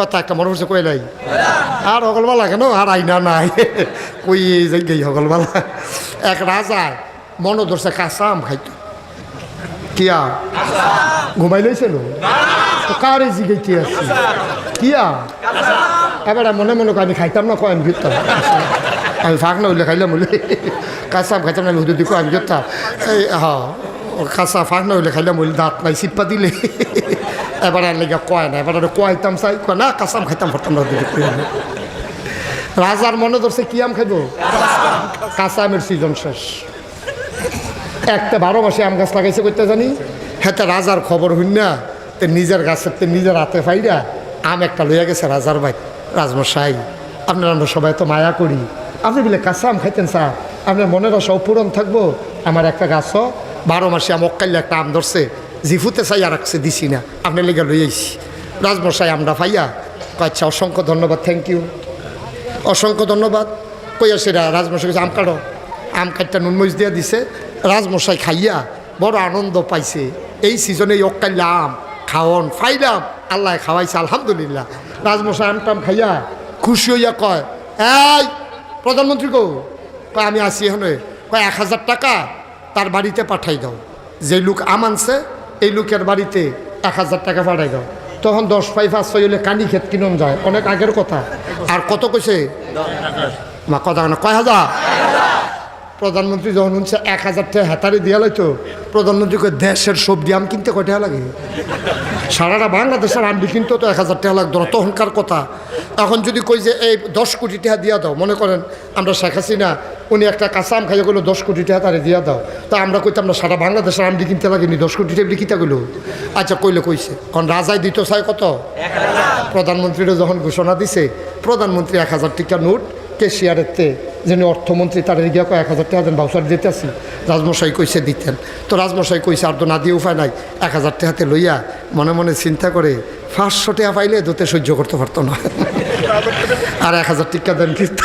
কথা মনে হচ্ছে কই নাই। আর হগলবালা কেন? আর আইনা নাই। কই যাই গই হগলবালা এক রাজা মনে ধরছে কাঁচা আম খাইতো। কিয়া? ঘুমাই লইছিল কারে জিগাইতে আসছি কিয়া? এবার মনে মনে আমি খাইতাম না, কয়, আমি গিরতাম আমি ফাঁক না হইলে খাইলাম বলে। কাঁচা আম খাইতাম না হুদু দিকো আমি গিরতাম এই হ্যাঁ কাঁচা ফাঁক না হইলে খাইলাম বলে, দাঁত নাই সিপ্পা দিলে। এবার আর লেগে কয় না এবার কয়তাম চাই কয় না কাঁচা আম খাইতাম রাজার মনে ধরছে কি আম খাইব কাঁচা আমের সিজন শেষ একটা বারো মাসে আম গাছ লাগাইছে করতে জানি হ্যাঁ রাজার খবর হইন না তে নিজের গাছের তে নিজের হাতে ফাইরা আম একটা লইয়া গেছে রাজার ভাই রাজমশাই আপনারা আমরা সবাই তো মায়া করি আপনি বলে কাঁচা আম খাইতেন স্যার আপনার মনের আশা পূরণ থাকব আমার একটা গাছও বারো মাসে আম অক্কাইলে একটা আম ধরছে জিফুতে চাইয়া রাখছে দিছি না। আপনি লেগে লই আইছি। রাজমশাই আমরা কয়, আচ্ছা অসংখ্য ধন্যবাদ থ্যাংক ইউ অসংখ্য ধন্যবাদ। কই আসে রাজমশাই কাছে আম কাটো। আম কাটটা নুনমরিচ দিয়া দিছে। রাজমশাই খাইয়া বড় আনন্দ পাইছে। এই সিজনে এই অক্কাইলা আম খাওয়ন ফাইলাম। আল্লাহ খাওয়াইছে আলহামদুলিল্লাহ। রাজমশাই আম টাম খাইয়া খুশি হইয়া কয় এই প্রধানমন্ত্রী কো কয় আমি আসি এখানে। কয় এক হাজার টাকা তার বাড়িতে পাঠাই দাও। যে লোক আম আনছে এই লোকের বাড়িতে এক হাজার টাকা পাঠাই দাও। তখন দশ পাই পাঁচ ছয় হলে কানি খেত কিনন যায়। অনেক আগের কথা। আর কত কইছে? মা কথা কয় হাজার? প্রধানমন্ত্রী যখন শুনছে এক হাজার টাকা হেতারে দিয়া লাইতো প্রধানমন্ত্রীকে দেশের সবজি আম কিনতে কয় টাকা লাগে? সারাটা বাংলাদেশের আম কিনতে তো এক হাজার টাকা লাগতো না তখনকার কথা। এখন যদি কই যে এই দশ কোটি টাকা দিয়া দাও মনে করেন আমরা শেখ হাসিনা উনি একটা কাঁচা আম খাইয়া গেলো দশ কোটি টাকা তারে দিয়া দাও। তা আমরা কইতাম না সারা বাংলাদেশের আমটি কিনতে লাগেনি দশ কোটি টাকা কিতা গেলো আচ্ছা কইলে কইছে। কারণ রাজাই দিত চাই কত? প্রধানমন্ত্রীরা যখন ঘোষণা দিছে প্রধানমন্ত্রী এক হাজার টাকা নোট কেশিয়ারের তে যিনি অর্থমন্ত্রী, তার গিয়া কয় এক হাজার টাকা দেন বাউসার দিতে আসি রাজমশাই কইছে দিতেন। তো রাজমশাই কইছে, আর তো না দিয়ে উপায় নাই। এক হাজার টাকাতে লইয়া মনে মনে চিন্তা করে, পাঁচশো টাকা পাইলে দোতে সহ্য করতে পারতো না। আর এক হাজার টিকা দেন কিন্তু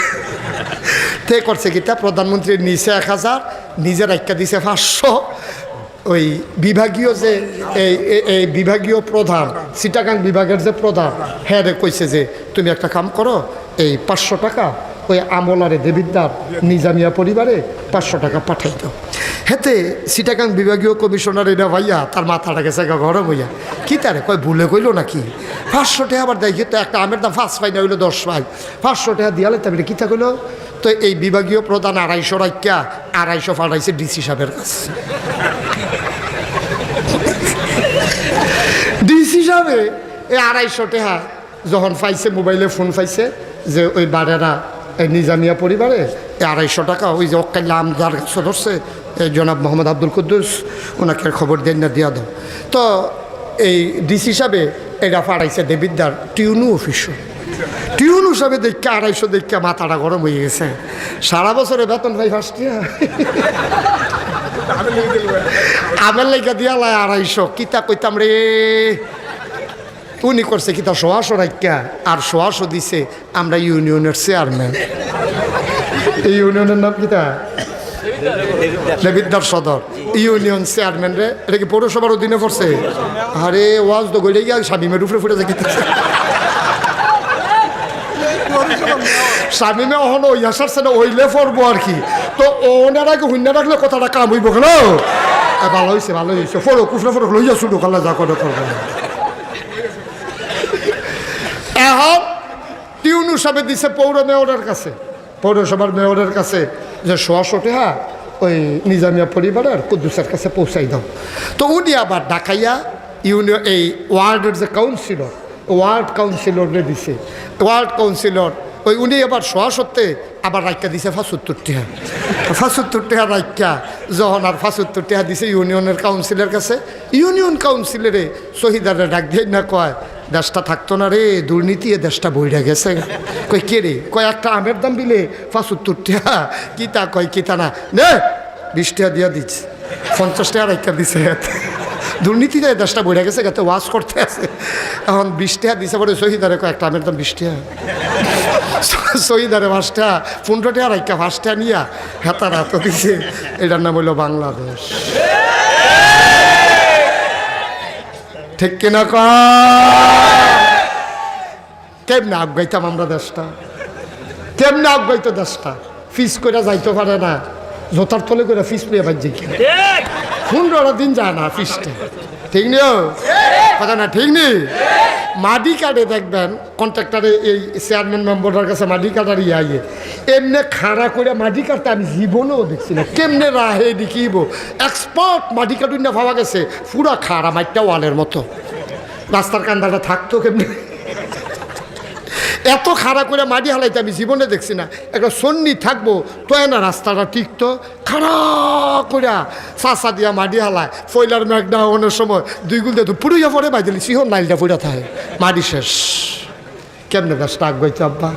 তে করছে কিতা? প্রধানমন্ত্রীর নিচে এক হাজার, নিজের একটা দিছে পাঁচশো। ওই বিভাগীয় যে, এই, এই- বিভাগীয় প্রধান সিটাগাং বিভাগের যে প্রধান হ্যাঁ রে কইছে যে, তুমি একটা কাম করো, এই পাঁচশো টাকা ওই আমলারে দেবিদ্দার নিজামিয়া পরিবারে পাঁচশো টাকা পাঠাই দাও হেতে সিটাগাং বিভাগীয় কমিশনার এটা ভাইয়া, তার মাথাটা গেছে গরম হইয়া। কি তারে কয়, ভুলে কইলো নাকি? পাঁচশো টাকা আবার দেখি তো একটা আমের দাম ফার্স্ট পাই না, হইল দশ পাই। পাঁচশো টাকা দিয়ালে তারপরে কিতা কইলো? তো এই বিভাগীয় প্রধান আড়াইশো রাখিয়া আড়াইশো ফাড়াইছে ডিসি সাহেবের কাছে। ডিসি সাহেবে এই আড়াইশো টাকা যখন পাইছে, মোবাইলে ফোন পাইছে, যে ওই বাড়েরা এই নিজামিয়া পরিবারে আড়াইশো টাকা ওই যে অক্কাল্লা আমদার কাছে ধরছে এই জনাব মোহাম্মদ আব্দুল কুদ্দুস ওনাকে খবর দেন না দিয়া দাও তো এই ডিসি সাহেবে এটা পাঠাইছে দেবিদ্দার টিউনু অফিসও টিউনু সাহেবে দেখে আড়াইশো দেখে মাথাটা গরম হয়ে গেছে। সারা বছরে বেতন ভাই ফার্স্ট আমের লেগে দিয়া লাই আড়াইশো কিতা কইতাম রে? উনি করছে কিতা সোয়াশো রাখা আর সোয়াশো দিছে আমরা ইউনিয়নের চেয়ারম্যান। এই ইউনিয়নের নাম কিতা দেবিদ্দার সদর। ইউনিয়ন চেয়ারম্যান রে, এটা কি পৌরসভার অধীনে পড়ছে আরে, ওয়াজ তো গইলে গিয়া স্বামীমের উপরে ফুটে যায় স্বামীমে অহন ওই আসার সেটা ওইলে পড়ব আর কি। তো ওনার আগে হুন্না রাখলে কথাটা কাম হইব কেন? ভালো হয়েছে ভালো হয়েছে ফটো কুফরে ফটো লইয়া শুরু করলে যা করে করবে। এখন টিউনু দিছে পৌর মেয়রের কাছে। পৌরসভার মেয়রের কাছে যে সোয়াশো টাকা ওই নিজামিয়া পরিবারের কুদ্দুসের কাছে পৌঁছাই দাও। তো উনি আবার ডাকাইয়া ইউনিয়ন, এই ওয়ার্ডের যে কাউন্সিলর, ওয়ার্ড কাউন্সিলরে দিছে। ওয়ার্ড কাউন্সিলর, ওই উনি আবার সোয়া সত্ত্বে আবার রাইকা দিছে ফাঁসুত্তর টিহা। ফাঁসুত্তর টিহা রাইকা যখন আর ফাঁসুত্তর দিছে ইউনিয়নের কাউন্সিলের কাছে, ইউনিয়ন কাউন্সিলরে শহীদারে ডাক দিয়ে না কয় দেশটা থাকতো না রে, দুর্নীতি এ দেশটা বইরা গেছে। কই কে রে? কয় একটা আমের দাম দিলে ফাঁসুত্তর টিহা কি তা কয় কি তা না। নে, বিশ টাকা দিয়া দিচ্ছে পঞ্চাশ টাকা রাইকা দিছে। দুর্নীতিতে দেশটা বইরা গেছে গেতে ওয়াশ করতে আছে। এখন বিশ টাকা দিছে পরে শহীদারে কয়, একটা আমের দাম বিশ টাকা। শহীদারে পাঁচটা পনেরো টাকা রাইকা পাঁচটা নিয়া হেতার হাত দিছে। এটার নাম হইল বাংলাদেশ। ঠিক কিনা কেমনে আগাইতাম আমরা দেশটা? কেমনে আগাইতো দেশটা? ফিস করে যাইতে পারে না। জোতার তলে করে ফিস পেয়ে বাজ্যে কি? পনেরো দিন যায় না ফিসটা। ঠিক নিও? কথা না ঠিক নেই মাটি কার্ডে দেখবেন কন্ট্রাক্টারে এই চেয়ারম্যান মেম্বারের কাছে মাটি কাটার ইয়ে এমনি খাড়া করে মাটি কাটতে আমি জীবনেও দেখছি না। কেমনে রাহে দেখিব? এক্সপার্ট মাটি কাটুন না ভাবা গেছে, পুরা খাড়া মাইটটা ওয়ালের মতো। রাস্তার কান্দাটা থাকতো কেমনি? এত খাড়া করে মাটি হালাইতে আমি জীবনে দেখছি না। একটা সন্নি থাকব, তো না রাস্তাটা টিকতো খাড়া করে চাষা দিয়া মাটি হালায়। ফয়লার মেঘনা হওয়ার সময় দুই গুল দিয়ে তো পুড়িয়া পড়ে বাইদিলি সিহন নাইলটা পুড়া থাকে। মাটি শেষ। কেমনে ব্যস্ত আগাইতে আব্বা?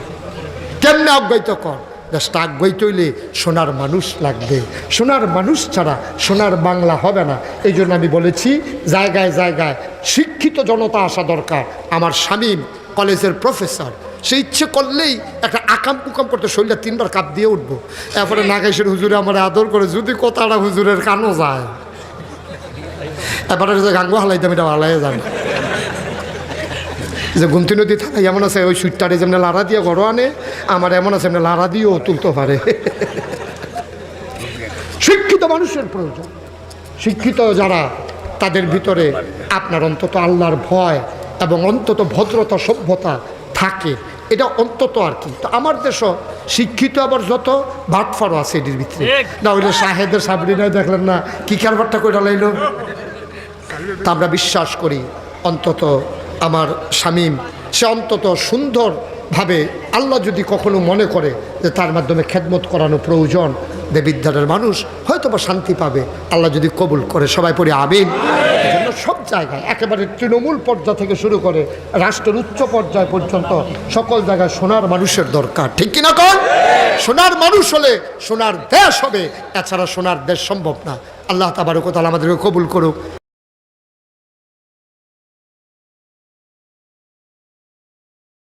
কেমনে আগাইতে কর? ব্যস্ত আগাইতে হইলে সোনার মানুষ লাগবে। সোনার মানুষ ছাড়া সোনার বাংলা হবে না। এই জন্য আমি বলেছি, জায়গায় জায়গায় শিক্ষিত জনতা আসা দরকার। আমার স্বামী কলেজের প্রফেসর। সে ইচ্ছে করলেই একটা আকাম কুকাম করতে শরীরটা তিনবার কাপ দিয়ে উঠবো। এরপরে নাগেশের হুজুরে আমার আদর করে যদি কথাটা হুজুরের কানও যায়। এবারে যে গাঙ্গ হালাইতাম এটা হালাই যাবে যে গুমতি নদী থাকা এমন আছে, ওই সুইটটারে যেমন লাড়া দিয়ে গড় আনে, আমার এমন আছে এমনি লাড়া দিয়েও তুলতে পারে। শিক্ষিত মানুষের প্রয়োজন। শিক্ষিত যারা, তাদের ভিতরে আপনার অন্তত আল্লাহর ভয় এবং অন্তত ভদ্রতা, সভ্যতা থাকে এটা অন্তত আর কি। তো আমার দেশও শিক্ষিত আবার যত ভাটফারও আছে এটির ভিতরে। না হইলে সাহেদের সাবরি নয় দেখলেন না কি কারবারটা করে লাইল? তা আমরা বিশ্বাস করি অন্তত আমার স্বামীম সে অন্তত সুন্দরভাবে আল্লাহ যদি কখনো মনে করে যে তার মাধ্যমে খেদমত করানো প্রয়োজন দেবিদ্যারের মানুষ হয়তো বা শান্তি পাবে। আল্লাহ যদি কবুল করে, সবাই পড়ে আবিন সব জায়গায়, একেবারে তৃণমূল পর্যায় থেকে শুরু করে রাষ্ট্রের উচ্চ পর্যায় পর্যন্ত সকল জায়গায় সোনার মানুষের দরকার। ঠিক কিনা কন? সোনার মানুষ হলে সোনার দেশ হবে, এছাড়া সোনার দেশ সম্ভব না। আল্লাহ তাবারকতাল আমাদেরকে কবুল করুক।